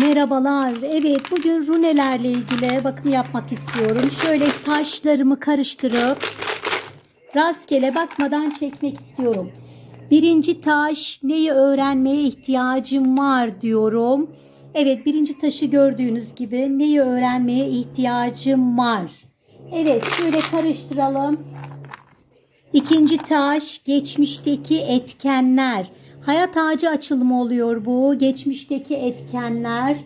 Merhabalar. Evet, bugün runelerle ilgili bakım yapmak istiyorum. Şöyle taşlarımı karıştırıp rastgele bakmadan çekmek istiyorum. Birinci taş neyi öğrenmeye ihtiyacım var diyorum. Evet, birinci taşı gördüğünüz gibi neyi öğrenmeye ihtiyacım var. Evet, şöyle karıştıralım. İkinci taş geçmişteki etkenler. Hayat ağacı açılımı oluyor bu. Geçmişteki etkenler.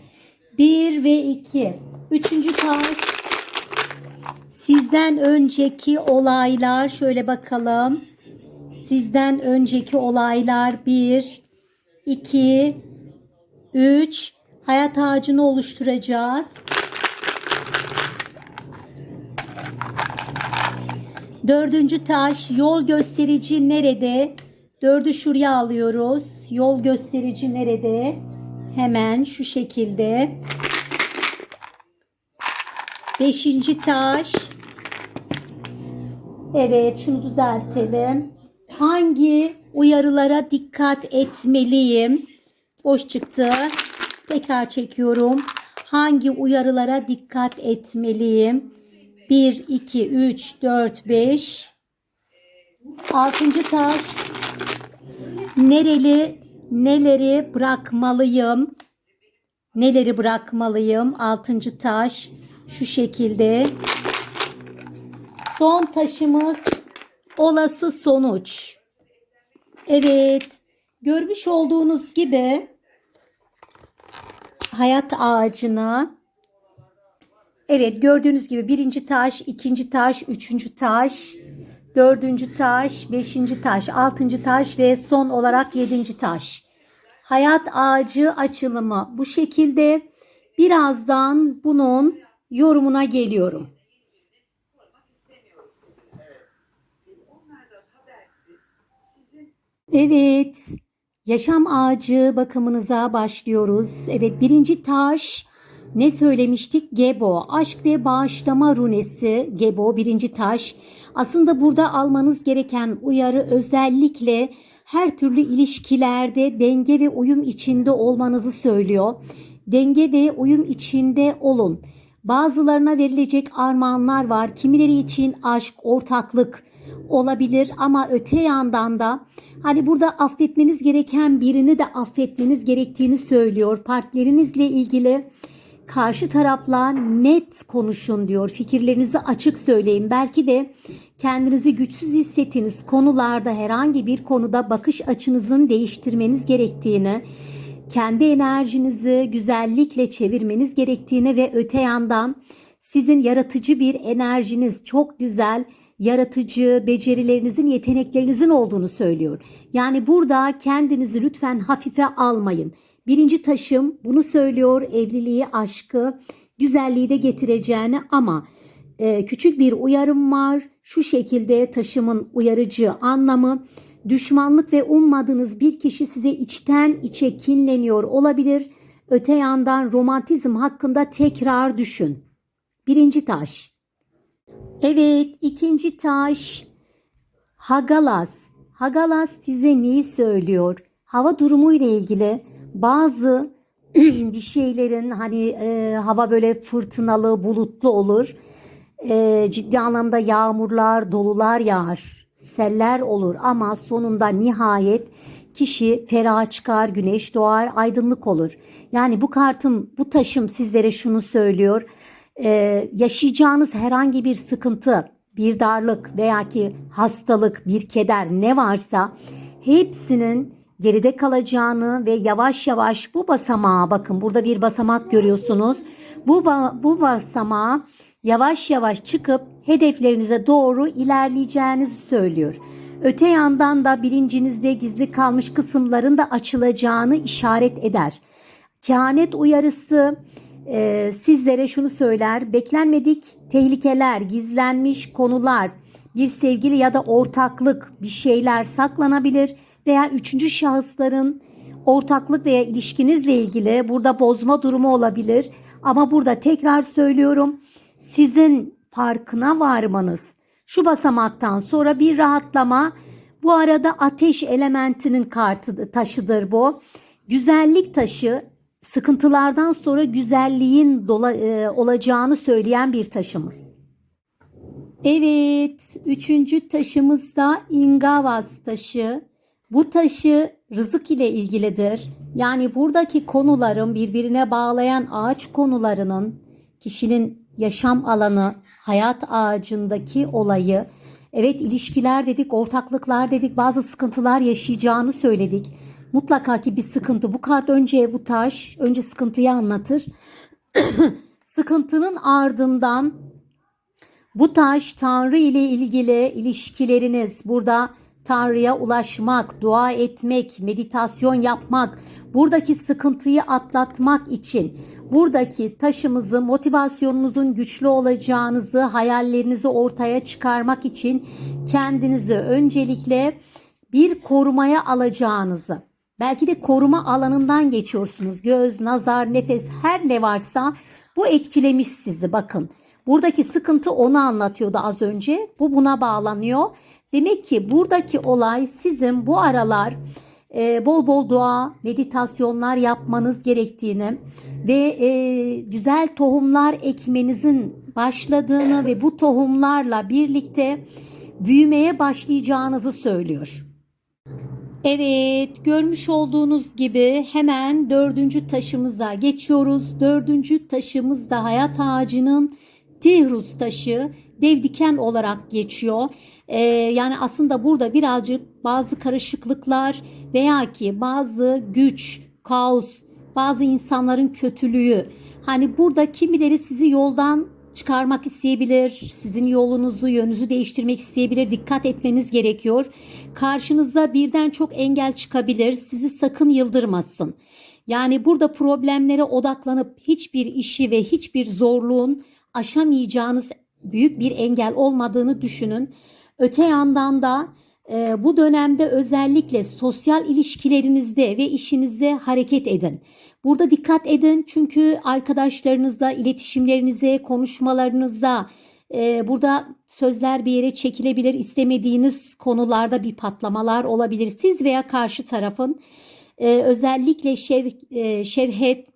Bir ve iki. Üçüncü taş sizden önceki olaylar. Şöyle bakalım. Sizden önceki olaylar. Bir, iki, üç. Hayat ağacını oluşturacağız. Dördüncü taş yol gösterici nerede? Dördü şuraya alıyoruz. Yol gösterici nerede? Hemen şu şekilde. Beşinci taş. Evet şunu düzeltelim. Hangi uyarılara dikkat etmeliyim? Boş çıktı. Tekrar çekiyorum. Hangi uyarılara dikkat etmeliyim? 1, 2, 3, 4, 5. Altıncı taş. Nereli, neleri bırakmalıyım? Neleri bırakmalıyım? Altıncı taş. Şu şekilde. Son taşımız olası sonuç. Evet. Görmüş olduğunuz gibi hayat ağacına Evet gördüğünüz gibi birinci taş, ikinci taş, üçüncü taş, dördüncü taş, beşinci taş, altıncı taş ve son olarak yedinci taş. Hayat ağacı açılımı bu şekilde. Birazdan bunun yorumuna geliyorum. Evet, yaşam ağacı bakımınıza başlıyoruz. Evet, birinci taş ne söylemiştik? Gebo, aşk ve bağışlama runesi. Gebo, birinci taş. Aslında burada almanız gereken uyarı özellikle her türlü ilişkilerde denge ve uyum içinde olmanızı söylüyor. Denge ve uyum içinde olun. Bazılarına verilecek armağanlar var. Kimileri için aşk, ortaklık olabilir ama öte yandan da hani burada affetmeniz gereken birini de affetmeniz gerektiğini söylüyor. Partnerinizle ilgili karşı tarafla net konuşun diyor. Fikirlerinizi açık söyleyin. Belki de kendinizi güçsüz hissettiğiniz konularda herhangi bir konuda bakış açınızın değiştirmeniz gerektiğini, kendi enerjinizi güzellikle çevirmeniz gerektiğini ve öte yandan sizin yaratıcı bir enerjiniz çok güzel, yaratıcı becerilerinizin, yeteneklerinizin olduğunu söylüyor. Yani burada kendinizi lütfen hafife almayın. Birinci taşım bunu söylüyor evliliği, aşkı, güzelliği de getireceğini ama e, küçük bir uyarım var. Şu şekilde taşımın uyarıcı anlamı düşmanlık ve ummadığınız bir kişi size içten içe kinleniyor olabilir. Öte yandan romantizm hakkında tekrar düşün. Birinci taş. Evet ikinci taş Hagalas. Hagalas size neyi söylüyor? Hava durumu ile ilgili bazı bir şeylerin hani e, hava böyle fırtınalı, bulutlu olur. E, ciddi anlamda yağmurlar, dolular yağar, seller olur ama sonunda nihayet kişi ferah çıkar, güneş doğar, aydınlık olur. Yani bu kartım, bu taşım sizlere şunu söylüyor. E, yaşayacağınız herhangi bir sıkıntı, bir darlık veya ki hastalık, bir keder ne varsa hepsinin geride kalacağını ve yavaş yavaş bu basamağa bakın burada bir basamak görüyorsunuz. Bu bu basamağa yavaş yavaş çıkıp hedeflerinize doğru ilerleyeceğinizi söylüyor. Öte yandan da bilincinizde gizli kalmış kısımların da açılacağını işaret eder. Kehanet uyarısı e, sizlere şunu söyler. Beklenmedik tehlikeler, gizlenmiş konular, bir sevgili ya da ortaklık bir şeyler saklanabilir veya üçüncü şahısların ortaklık veya ilişkinizle ilgili burada bozma durumu olabilir. Ama burada tekrar söylüyorum sizin farkına varmanız şu basamaktan sonra bir rahatlama bu arada ateş elementinin kartı taşıdır bu. Güzellik taşı sıkıntılardan sonra güzelliğin dola, e, olacağını söyleyen bir taşımız. Evet, üçüncü taşımız da Ingavas taşı. Bu taşı rızık ile ilgilidir. Yani buradaki konuların birbirine bağlayan ağaç konularının kişinin yaşam alanı, hayat ağacındaki olayı, evet ilişkiler dedik, ortaklıklar dedik, bazı sıkıntılar yaşayacağını söyledik. Mutlaka ki bir sıkıntı. Bu kart önce bu taş, önce sıkıntıyı anlatır. Sıkıntının ardından bu taş Tanrı ile ilgili ilişkileriniz burada Tanrı'ya ulaşmak, dua etmek, meditasyon yapmak, buradaki sıkıntıyı atlatmak için buradaki taşımızı motivasyonunuzun güçlü olacağınızı, hayallerinizi ortaya çıkarmak için kendinizi öncelikle bir korumaya alacağınızı, belki de koruma alanından geçiyorsunuz. Göz, nazar, nefes her ne varsa bu etkilemiş sizi bakın. Buradaki sıkıntı onu anlatıyordu az önce. Bu buna bağlanıyor. Demek ki buradaki olay sizin bu aralar e, bol bol dua, meditasyonlar yapmanız gerektiğini ve e, güzel tohumlar ekmenizin başladığını ve bu tohumlarla birlikte büyümeye başlayacağınızı söylüyor. Evet, görmüş olduğunuz gibi hemen dördüncü taşımıza geçiyoruz. Dördüncü taşımız da hayat ağacının Tihrus taşı dev diken olarak geçiyor. Ee, yani aslında burada birazcık bazı karışıklıklar veya ki bazı güç, kaos, bazı insanların kötülüğü. Hani burada kimileri sizi yoldan çıkarmak isteyebilir, sizin yolunuzu, yönünüzü değiştirmek isteyebilir. Dikkat etmeniz gerekiyor. Karşınıza birden çok engel çıkabilir. Sizi sakın yıldırmasın. Yani burada problemlere odaklanıp hiçbir işi ve hiçbir zorluğun aşamayacağınız büyük bir engel olmadığını düşünün. Öte yandan da e, bu dönemde özellikle sosyal ilişkilerinizde ve işinizde hareket edin. Burada dikkat edin çünkü arkadaşlarınızla, iletişimlerinize, konuşmalarınızda e, burada sözler bir yere çekilebilir. istemediğiniz konularda bir patlamalar olabilir. Siz veya karşı tarafın e, özellikle şev, e, şevhet,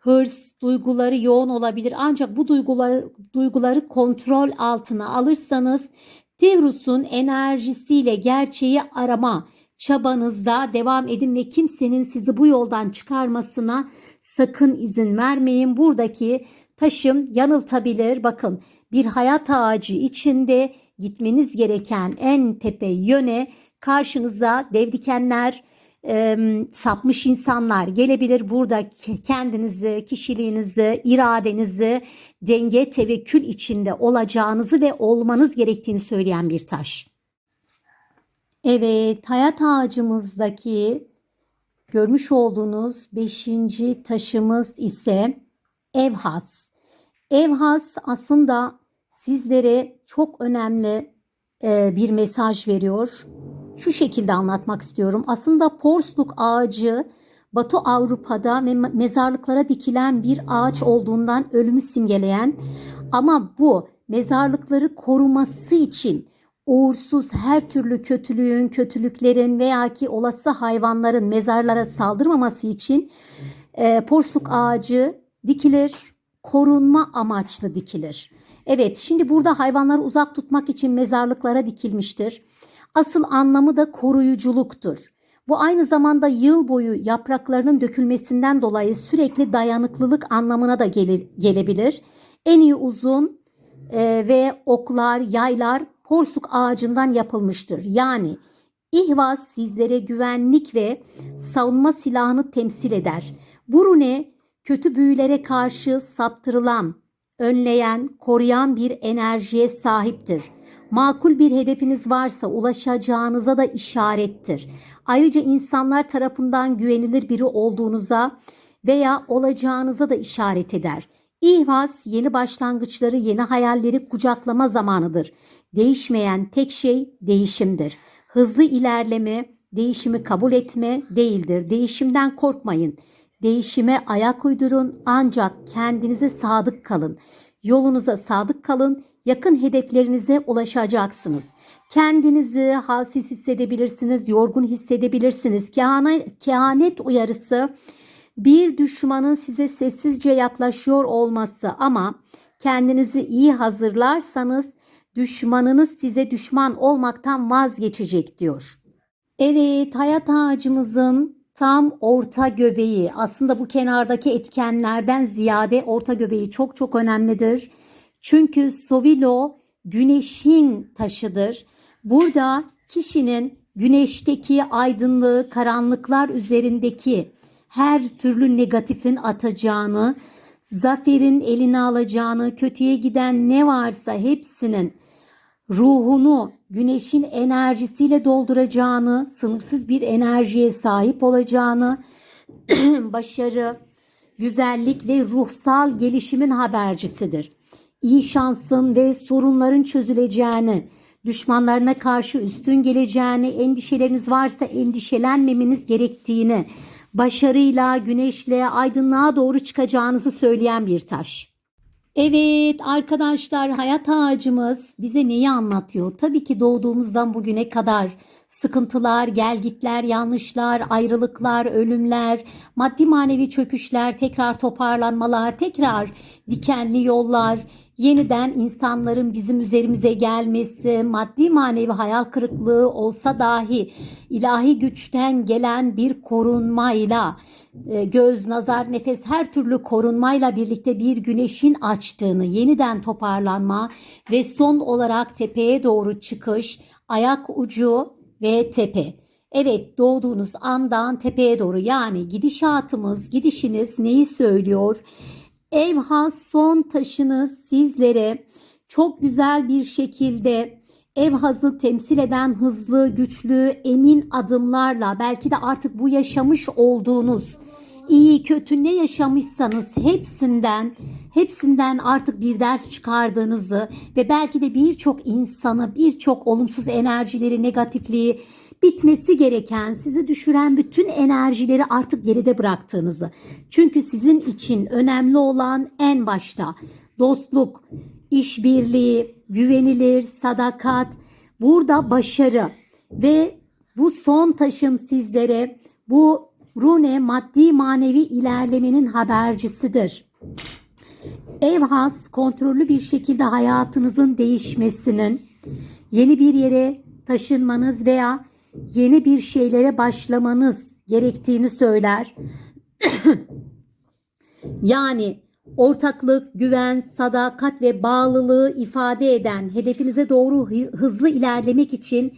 hırs duyguları yoğun olabilir. Ancak bu duyguları duyguları kontrol altına alırsanız Tihrus'un enerjisiyle gerçeği arama çabanızda devam edin ve kimsenin sizi bu yoldan çıkarmasına sakın izin vermeyin. Buradaki taşım yanıltabilir. Bakın bir hayat ağacı içinde gitmeniz gereken en tepe yöne karşınıza dev dikenler, e, sapmış insanlar gelebilir. Burada kendinizi, kişiliğinizi, iradenizi denge, tevekkül içinde olacağınızı ve olmanız gerektiğini söyleyen bir taş. Evet, hayat ağacımızdaki görmüş olduğunuz beşinci taşımız ise evhas. Evhas aslında sizlere çok önemli e, bir mesaj veriyor şu şekilde anlatmak istiyorum. Aslında porsluk ağacı Batı Avrupa'da mezarlıklara dikilen bir ağaç olduğundan ölümü simgeleyen ama bu mezarlıkları koruması için uğursuz her türlü kötülüğün, kötülüklerin veya ki olası hayvanların mezarlara saldırmaması için e, porsluk ağacı dikilir, korunma amaçlı dikilir. Evet, şimdi burada hayvanları uzak tutmak için mezarlıklara dikilmiştir. Asıl anlamı da koruyuculuktur. Bu aynı zamanda yıl boyu yapraklarının dökülmesinden dolayı sürekli dayanıklılık anlamına da gele, gelebilir. En iyi uzun e, ve oklar, yaylar porsuk ağacından yapılmıştır. Yani ihvaz sizlere güvenlik ve savunma silahını temsil eder. Bu rune kötü büyülere karşı saptırılan, önleyen, koruyan bir enerjiye sahiptir makul bir hedefiniz varsa ulaşacağınıza da işarettir. Ayrıca insanlar tarafından güvenilir biri olduğunuza veya olacağınıza da işaret eder. İhvas yeni başlangıçları, yeni hayalleri kucaklama zamanıdır. Değişmeyen tek şey değişimdir. Hızlı ilerleme, değişimi kabul etme değildir. Değişimden korkmayın. Değişime ayak uydurun ancak kendinize sadık kalın. Yolunuza sadık kalın yakın hedeflerinize ulaşacaksınız. Kendinizi halsiz hissedebilirsiniz, yorgun hissedebilirsiniz. Kehanet, kehanet uyarısı Bir düşmanın size sessizce yaklaşıyor olması ama kendinizi iyi hazırlarsanız düşmanınız size düşman olmaktan vazgeçecek diyor. Evet, hayat ağacımızın tam orta göbeği. Aslında bu kenardaki etkenlerden ziyade orta göbeği çok çok önemlidir. Çünkü Sovilo güneşin taşıdır. Burada kişinin güneşteki aydınlığı, karanlıklar üzerindeki her türlü negatifin atacağını, zaferin eline alacağını, kötüye giden ne varsa hepsinin ruhunu güneşin enerjisiyle dolduracağını, sınırsız bir enerjiye sahip olacağını, başarı, güzellik ve ruhsal gelişimin habercisidir. İyi şansın ve sorunların çözüleceğini, düşmanlarına karşı üstün geleceğini, endişeleriniz varsa endişelenmemeniz gerektiğini, başarıyla, güneşle, aydınlığa doğru çıkacağınızı söyleyen bir taş. Evet arkadaşlar hayat ağacımız bize neyi anlatıyor? Tabii ki doğduğumuzdan bugüne kadar sıkıntılar, gelgitler, yanlışlar, ayrılıklar, ölümler, maddi manevi çöküşler, tekrar toparlanmalar, tekrar dikenli yollar, yeniden insanların bizim üzerimize gelmesi, maddi manevi hayal kırıklığı olsa dahi ilahi güçten gelen bir korunmayla e, göz, nazar, nefes her türlü korunmayla birlikte bir güneşin açtığını, yeniden toparlanma ve son olarak tepeye doğru çıkış, ayak ucu ve tepe. Evet doğduğunuz andan tepeye doğru yani gidişatımız, gidişiniz neyi söylüyor? Evha son taşını sizlere çok güzel bir şekilde Evhaz'ı temsil eden hızlı, güçlü, emin adımlarla belki de artık bu yaşamış olduğunuz iyi kötü ne yaşamışsanız hepsinden hepsinden artık bir ders çıkardığınızı ve belki de birçok insanı birçok olumsuz enerjileri negatifliği bitmesi gereken sizi düşüren bütün enerjileri artık geride bıraktığınızı çünkü sizin için önemli olan en başta dostluk işbirliği güvenilir sadakat burada başarı ve bu son taşım sizlere bu Rune maddi manevi ilerlemenin habercisidir. Evhas kontrollü bir şekilde hayatınızın değişmesinin, yeni bir yere taşınmanız veya yeni bir şeylere başlamanız gerektiğini söyler. yani ortaklık, güven, sadakat ve bağlılığı ifade eden hedefinize doğru hızlı ilerlemek için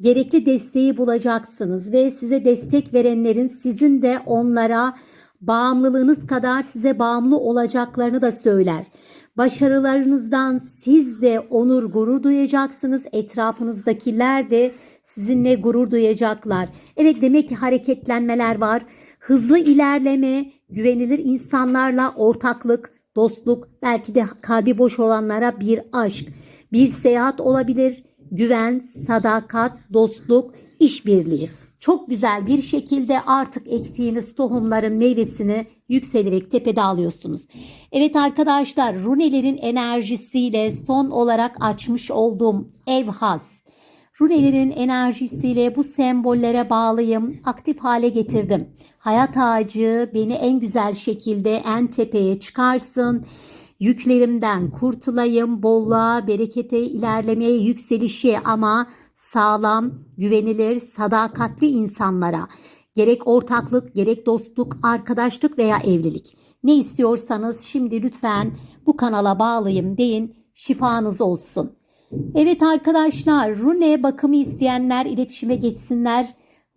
gerekli desteği bulacaksınız ve size destek verenlerin sizin de onlara bağımlılığınız kadar size bağımlı olacaklarını da söyler. Başarılarınızdan siz de onur gurur duyacaksınız. Etrafınızdakiler de sizinle gurur duyacaklar. Evet demek ki hareketlenmeler var. Hızlı ilerleme, güvenilir insanlarla ortaklık, dostluk, belki de kalbi boş olanlara bir aşk, bir seyahat olabilir güven, sadakat, dostluk, işbirliği. Çok güzel bir şekilde artık ektiğiniz tohumların meyvesini yükselerek tepede alıyorsunuz. Evet arkadaşlar runelerin enerjisiyle son olarak açmış olduğum ev has. Runelerin enerjisiyle bu sembollere bağlıyım, aktif hale getirdim. Hayat ağacı beni en güzel şekilde en tepeye çıkarsın Yüklerimden kurtulayım, bolluğa, berekete, ilerlemeye, yükselişe ama sağlam, güvenilir, sadakatli insanlara gerek ortaklık, gerek dostluk, arkadaşlık veya evlilik. Ne istiyorsanız şimdi lütfen bu kanala bağlayın deyin, şifanız olsun. Evet arkadaşlar, rune bakımı isteyenler iletişime geçsinler.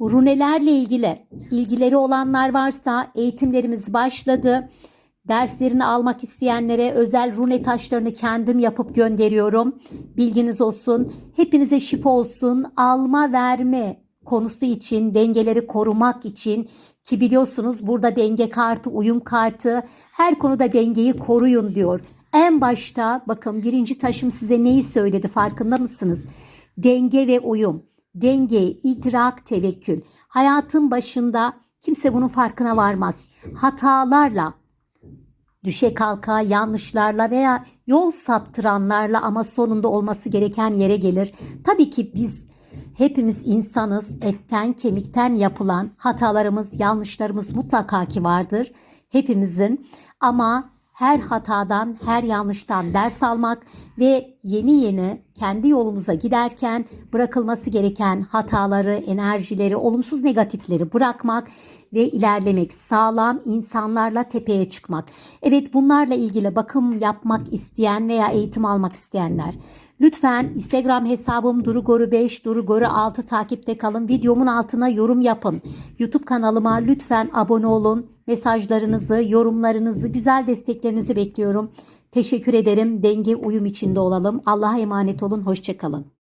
Runelerle ilgili ilgileri olanlar varsa eğitimlerimiz başladı. Derslerini almak isteyenlere özel rune taşlarını kendim yapıp gönderiyorum. Bilginiz olsun. Hepinize şifa olsun. Alma verme konusu için, dengeleri korumak için ki biliyorsunuz burada denge kartı, uyum kartı her konuda dengeyi koruyun diyor. En başta bakın birinci taşım size neyi söyledi farkında mısınız? Denge ve uyum. Denge, idrak, tevekkül. Hayatın başında kimse bunun farkına varmaz. Hatalarla, düşe kalka, yanlışlarla veya yol saptıranlarla ama sonunda olması gereken yere gelir. Tabii ki biz Hepimiz insanız. Etten, kemikten yapılan hatalarımız, yanlışlarımız mutlaka ki vardır. Hepimizin ama her hatadan, her yanlıştan ders almak ve yeni yeni kendi yolumuza giderken bırakılması gereken hataları, enerjileri, olumsuz negatifleri bırakmak ve ilerlemek, sağlam insanlarla tepeye çıkmak. Evet bunlarla ilgili bakım yapmak isteyen veya eğitim almak isteyenler Lütfen Instagram hesabım Durugoru5, Durugoru6 takipte kalın. Videomun altına yorum yapın. YouTube kanalıma lütfen abone olun. Mesajlarınızı, yorumlarınızı, güzel desteklerinizi bekliyorum. Teşekkür ederim. Denge uyum içinde olalım. Allah'a emanet olun. Hoşçakalın.